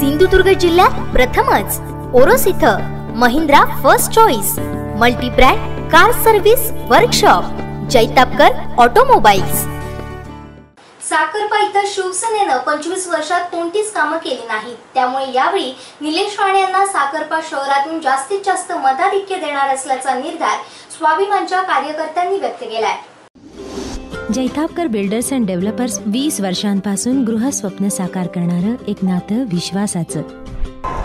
सिंधुदुर्ग जिल्ह्यात प्रथमच. ओरोस इथं Mahindra first choice multibrand car service workshop Jaitapkar automobiles. Sakharpa इथं शिवसेनेनं पंचवीस वर्षात कोणतीच कामं केली नाहीत. त्यामुळे यावेळी निलेश राणे यांना साखरपा शहरातून जास्तीत जास्त मताधिक्य देणार असल्याचा निर्धार स्वाभिमानच्या कार्यकर्त्यांनी व्यक्त केलाय. जैतापकर बिल्डर्स अँड डेव्हलपर्स वीस वर्षांपासून गृहस्वप्न साकार करणारं एक नातं विश्वासाचं.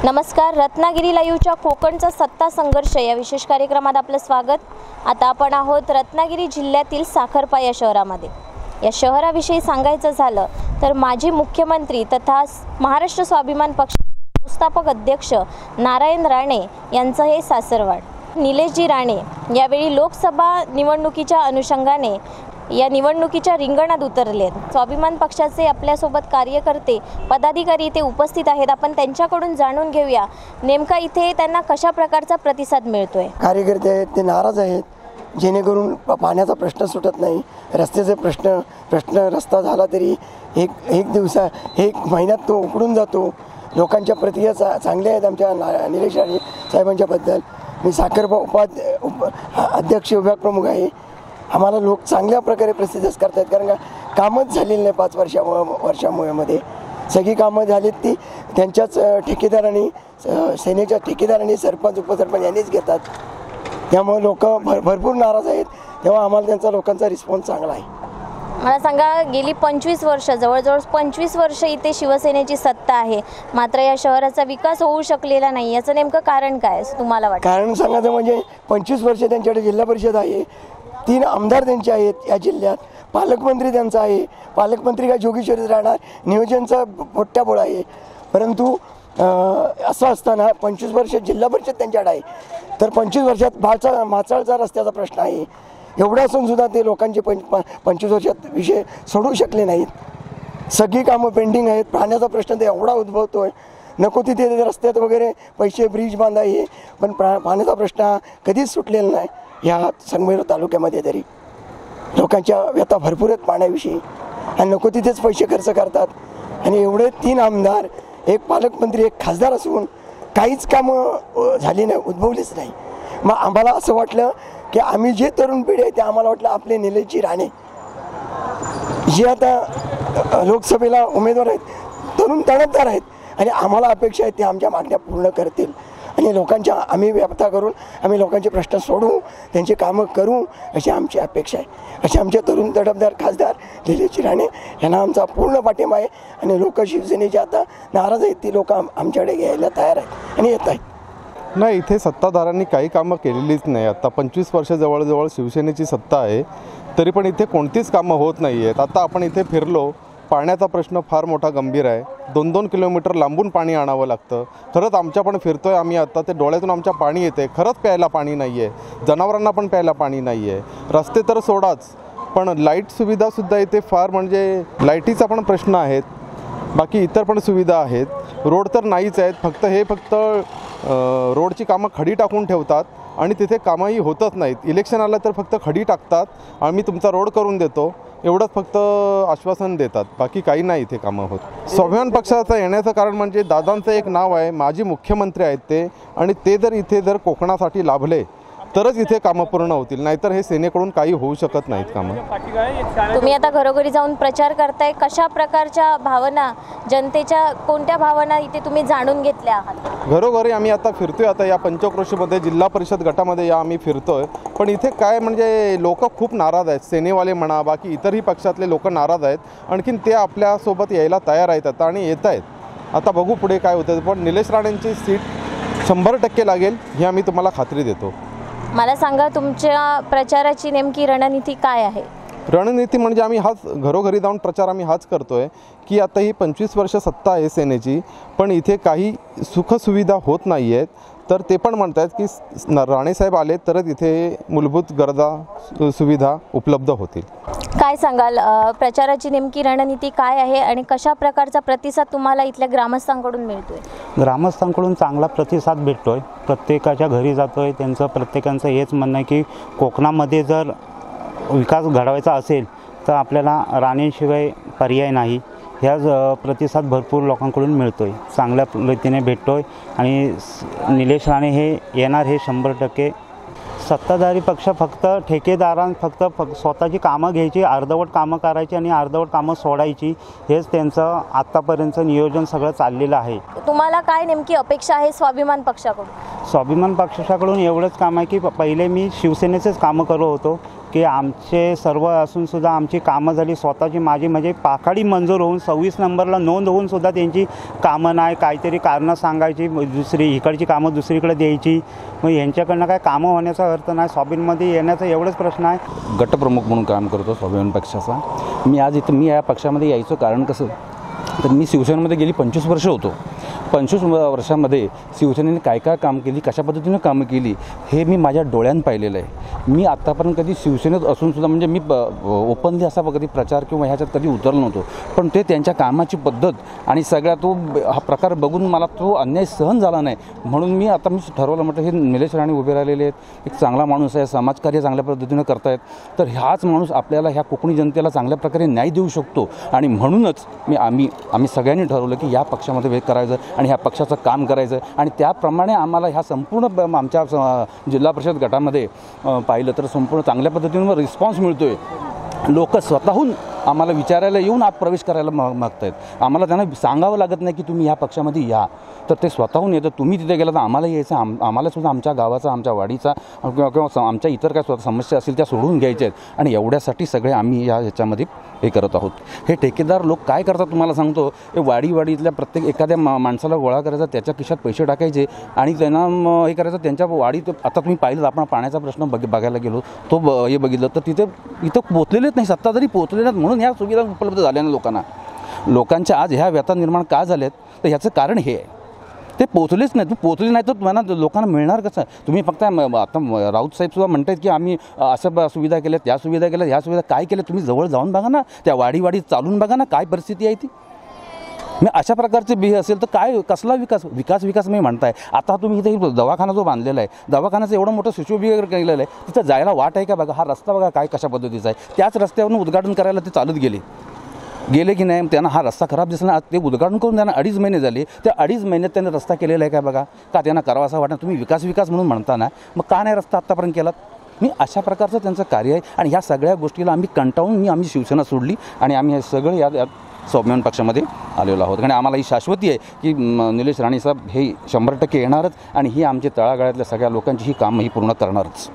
नमस्कार रत्नागिरी लाईव्हच्या कोकणचा सत्ता संघर्ष या विशेष कार्यक्रमात आपलं स्वागत. आता आपण आहोत रत्नागिरी जिल्ह्यातील साखरपा या शहरामध्ये. या शहराविषयी सांगायचं झालं तर माजी मुख्यमंत्री तथा महाराष्ट्र स्वाभिमान पक्ष संस्थापक अध्यक्ष नारायण राणे यांचं हे सासरवाड. निलेशजी राणे यावेळी लोकसभा निवडणुकीच्या अनुषंगाने या निवडणुकीच्या रिंगणात उतरले स्वाभिमान पक्षाचे आपल्यासोबत कार्यकर्ते पदाधिकारी इथे उपस्थित आहेत. आपण त्यांच्याकडून जाणून घेऊया नेमका इथे त्यांना कशा प्रकारचा प्रतिसाद मिळतोय? कार्यकर्ते आहेत ते नाराज आहेत. जेणेकरून प- पाण्याचा प्रश्न सुटत नाही. रस्त्याचे प्रश्न प्रश्न रस्ता झाला तरी एक एक दिवसा एक महिन्यात तो उकडून जातो. लोकांच्या प्रतिक्रिया चा चांगल्या आहेत आमच्या ना निलेश राणे साहेबांच्याबद्दल मी साखर उपाध्य उप अध्यक्ष विभाग प्रमुख आहे. आम्हाला लोक चांगल्या प्रकारे प्रतिसाद करतात कारण का कामच झालेलं नाही पाच वर्षा वर्षामुळे मध्ये. सगळी कामं झालीत ती. त्यांच्याच ठेकेदारांनी सेनेच्या ठेकेदारांनी सरपंच उपसरपंच यांनीच घेतात. त्यामुळे लोक भर भरपूर नाराज आहेत. तेव्हा आम्हाला त्यांचा लोकांचा रिस्पॉन्स चांगला आहे. मला सांगा गेली पंचवीस वर्ष जवळजवळ पंचवीस वर्ष इथे शिवसेनेची सत्ता आहे. मात्र या शहराचा विकास होऊ शकलेला नाही. याचं नेमकं कारण काय असं तुम्हाला वाटतं? कारण सांगायचं म्हणजे पंचवीस वर्ष त्यांच्याकडे जिल्हा परिषद आहे. तीन आमदार त्यांचे आहेत या जिल्ह्यात. पालकमंत्री त्यांचा आहे. पालकमंत्री काय जोगेश्वरीत राहणार? नियोजनचा मोठ्या आहे. परंतु असं असताना पंचवीस वर्ष जिल्हा परिषद त्यांच्याकडे आहे. तर पंचवीस वर्षात भाचा माचाळचा रस्त्याचा प्रश्न आहे. एवढं असून सुद्धा ते लोकांचे पंच प- पंचवीस वर्षात विषय सोडवू शकले नाहीत. सगळी कामं पेंडिंग आहेत. पाण्याचा प्रश्न ते एवढा उद्भवतो आहे नको तिथे रस्त्यात वगैरे पैसे ब्रिज बांधाय पण प्रा पाण्याचा प्रश्न हा कधीच सुटलेला नाही. ह्या संगमेर तालुक्यामध्ये तरी. लोकांच्या व्यथा भरपूर आहेत पाण्याविषयी. आणि नको तिथेच पैसे खर्च करतात. आणि एवढे तीन आमदार एक पालकमंत्री एक खासदार असून काहीच कामं झाली नाही उद्भवलीच नाही. मग आम्हाला असं वाटलं की आम्ही जे तरुण पिढी आहे ते आम्हाला वाटलं आपले निलेशजी राणे. जे आता लोकसभेला उमेदवार आहेत तरुण तडफदार आहेत आणि आम्हाला अपेक्षा आहे ते आमच्या मागण्या पूर्ण करतील. आणि लोकांच्या आम्ही व्यथा करून आम्ही लोकांचे प्रश्न सोडवू त्यांची कामं करू अशी आमची अपेक्षा आहे. असे आमचे तरुण तडफदार खासदार निलेशजी राणे यांना आमचा पूर्ण पाठिंबा आहे आणि लोक शिवसेनेचे आता नाराज आहेत ती लोक आमच्याकडे घ्यायला तयार आहेत आणि येत आहेत. नाही इथे सत्ताधारांनी काही कामं केलेलीच नाही. आता पंचवीस वर्ष जवळजवळ शिवसेनेची सत्ता आहे तरी पण इथे कोणतीच कामं होत नाही आहेत आता आपण इथे फिरलो पाण्याचा प्रश्न फार मोठा गंभीर आहे. दोन दोन किलोमीटर लांबून पाणी आणावं लागतं. खरंच आमच्या पण फिरतो आहे आम्ही आता. ते डोळ्यातून आमच्या पाणी येते. खरंच प्यायला पाणी नाही आहे जनावरांना पण प्यायला पाणी नाही आहे रस्ते तर सोडाच. पण लाइट सुविधासुद्धा इथे फार म्हणजे लाईटीचा पण प्रश्न आहेत. बाकी इतर पण सुविधा आहेत. रोड तर नाहीच आहेत. फक्त हे फक्त रोडची कामं खडी टाकून ठेवतात. आणि तिथे कामंही होतच नाहीत. इलेक्शन आलं तर फक्त खडी टाकतात आम्ही तुमचा रोड करून देतो. एवढंच फक्त आश्वासन देतात. बाकी काही नाही इथे कामं होत स्वाभिमान पक्षाचं येण्याचं कारण म्हणजे दादांचं एक नाव आहे माजी मुख्यमंत्री आहेत ते. आणि ते जर इथे जर कोकणासाठी लाभले तरच इथे कामं पूर्ण होतील. नाहीतर हे सेनेकडून काही होऊ शकत नाहीत कामं. तुम्ही आता घरोघरी जाऊन प्रचार करताय. कशा प्रकारच्या भावना जनतेच्या कोणत्या भावना इथे तुम्ही जाणून घेतल्या आहात? घरोघरी आम्ही आता फिरतोय. आता या पंचक्रोशीमध्ये जिल्हा परिषद गटामध्ये या आम्ही फिरतोय. पण इथे काय म्हणजे लोक खूप नाराज आहेत. सेनेवाले म्हणा बाकी इतरही पक्षातले लोक नाराज आहेत. आणखीन ते आपल्यासोबत यायला तयार आहेत आता आणि येत आहेत. आता बघू पुढे काय होतं. पण निलेश राणेंची सीट शंभर टक्के लागेल ही आम्ही तुम्हाला खात्री देतो. मला सांगा तुमच्या प्रचाराची नेमकी रणनीती काय आहे? रणनीती म्हणजे आम्ही हाच घरोघरी जाऊन प्रचार आम्ही हाच करतोय की आता ही पंचवीस वर्ष सत्ता आहे सेनेची पण इथे काही सुखसुविधा होत नाही आहेत तर ते पण म्हणत आहेत की राणेसाहेब आले तरच इथे मूलभूत गरजा सुविधा उपलब्ध होतील. काय सांगाल? प्रचाराची नेमकी रणनीती काय आहे आणि कशा प्रकारचा प्रतिसाद तुम्हाला इथल्या ग्रामस्थांकडून मिळतोय? ग्रामस्थांकडून चांगला प्रतिसाद भेटतो आहे प्रत्येकाच्या घरी जातो आहे त्यांचं प्रत्येकाचं हेच म्हणणं आहे की कोकणामध्ये जर विकास घडवायचा असेल तर आपल्याला राणेशिवाय पर्याय नाही. ह्याच अ, प्रतिसाद भरपूर लोकांकडून मिळतो आहे चांगल्या रीतीने भेटतो आहे आणि निलेश राणे हे येणार हे शंभर टक्के. सत्ताधारी पक्ष फक्त ठेकेदारां फक्त फक्त स्वतःची कामं घ्यायची अर्धवट कामं करायची आणि अर्धवट कामं सोडायची हेच त्यांचं आत्तापर्यंतचं नियोजन सगळं चाललेलं आहे. तुम्हाला काय नेमकी अपेक्षा आहे स्वाभिमान पक्षाकडून? स्वाभिमान पक्षाकडून एवढंच काम आहे की पहिले मी शिवसेनेचेच कामं करत होतो. की आमचे सर्व असूनसुद्धा आमची कामं झाली स्वतःची माझी म्हणजे पाखाडी मंजूर होऊन सव्वीस नंबरला नोंद होऊनसुद्धा त्यांची कामं नाही काहीतरी कारणं सांगायची मग दुसरी इकडची कामं दुसरीकडे द्यायची. मग यांच्याकडनं काय कामं होण्याचा अर्थ नाही स्वाभिमानमध्ये येण्याचा एवढंच प्रश्न आहे. गटप्रमुख म्हणून काम करतो स्वाभिमान पक्षाचा. मी आज इथं मी या पक्षामध्ये यायचं कारण कसं? तर मी शिवसेनेमध्ये गेली पंचवीस वर्ष होतो. पंचवीस वर्षामध्ये शिवसेनेने काय काय काम केली कशा पद्धतीनं कामं केली हे मी माझ्या डोळ्यानं पाहिलेलं आहे. मी आत्तापर्यंत कधी शिवसेनेत असूनसुद्धा म्हणजे मी ओपनली असा कधी प्रचार किंवा ह्याच्यात कधी उतरलो नव्हतो. पण ते त्यांच्या कामाची पद्धत आणि सगळ्या तो हा प्रकार बघून मला तो अन्याय सहन झाला नाही. म्हणून मी आता मी ठरवलं म्हटलं हे निलेश राणे उभे राहिलेले आहेत एक चांगला माणूस आहे समाजकार्य चांगल्या पद्धतीनं करतायत तर हाच माणूस आपल्याला ह्या कोकणी जनतेला चांगल्या प्रकारे न्याय देऊ शकतो. आणि म्हणूनच मी आम्ही आम्ही सगळ्यांनी ठरवलं की या पक्षामध्ये वेग करायचं. आणि ह्या पक्षाचं काम करायचं. आणि त्याप्रमाणे आम्हाला ह्या संपूर्ण ब- आमच्या स- जिल्हा परिषद गटामध्ये पाहिलं तर संपूर्ण चांगल्या पद्धतीनं रिस्पॉन्स मिळतो आहे लोक स्वतःहून आम्हाला विचारायला येऊन आत प्रवेश करायला माग मागतायत. आम्हाला त्यांना सांगावं लागत नाही की तुम्ही ह्या पक्षामध्ये या. तर ते स्वतःहून येतं. तुम्ही तिथे गेला तर आम्हाला यायचं आम आम्हाला सुद्धा आमच्या गावाचा आमच्या वाडीचा किंवा किंवा स- आमच्या इतर काय स्व- समस्या असतील त्या सोडवून घ्यायच्या आहेत. आणि एवढ्यासाठी सगळे आम्ही या ह्याच्यामध्ये हे करत आहोत. हे ठेकेदार लोक काय करतात तुम्हाला सांगतो? हे वाडीवाडीतल्या प्रत्येक एखाद्या मा माणसाला गोळा करायचा त्याच्या खिशात पैसे टाकायचे आणि त्यांना हे करायचं त्यांच्या वाडीत आता तुम्ही पाहिलं आपण पाण्याचा प्रश्न बघ बघायला गेलो तो ब हे बघितलं तर तिथे इथं पोचलेलेच नाही सत्ता जरी पोचले नाहीत म्हणून ह्या सुविधा उपलब्ध झाल्या ना लोकांना. लोकांच्या आज ह्या व्यथा निर्माण का झाल्यात? तर ह्याचं कारण हे आहे. ते पोचलेच नाही तू पोचली नाही तर तुम्हाला लोकांना मिळणार कसं? तुम्ही फक्त आता राऊत साहेब सुद्धा म्हणतात की आम्ही अशा ब- सुविधा केल्या त्या सुविधा केल्या ह्या सुविधा काय केल्या तुम्ही जवळ जाऊन बघा ना. त्या वाडी वाडी चालून बघा ना काय परिस्थिती आहे ती. मी अशा प्रकारचे बी असेल तर काय कसला विकास? विकास विकास मी म्हणताय. आता तुम्ही इथे दवाखाना जो बांधलेला आहे दवाखान्याचं एवढं मोठं सुशोभीकरण केलेलं आहे तिथं जायला वाट आहे का बघा? हा रस्ता बघा काय कशा पद्धतीचा आहे. त्याच रस्त्यावरून उद्घाटन करायला ते चालत गेले. गेले की नाही त्यांना हा रस्ता खराब दिसला ते उद्घाटन करून त्यांना अडीच महिने झाले. त्या अडीच महिन्यात त्यांनी रस्ता केलेला आहे का बघा? का त्यांना करावा असा वाटणार तुम्ही विकास विकास म्हणून म्हणताना मग का नाही रस्ता आत्तापर्यंत केलात? मी अशा प्रकारचं त्यांचं कार्य आहे आणि ह्या सगळ्या गोष्टीला आम्ही कंटाळून मी आम्ही शिवसेना सोडली आणि आम्ही हे सगळं या स्वाभिमान पक्षामध्ये आलेलो आहोत. आणि आम्हाला ही शाश्वती आहे की निलेश राणेसाहेब हे शंभर टक्के येणारच आणि ही आमच्या तळागाळातल्या सगळ्या लोकांची ही कामं ही पूर्ण करणारच.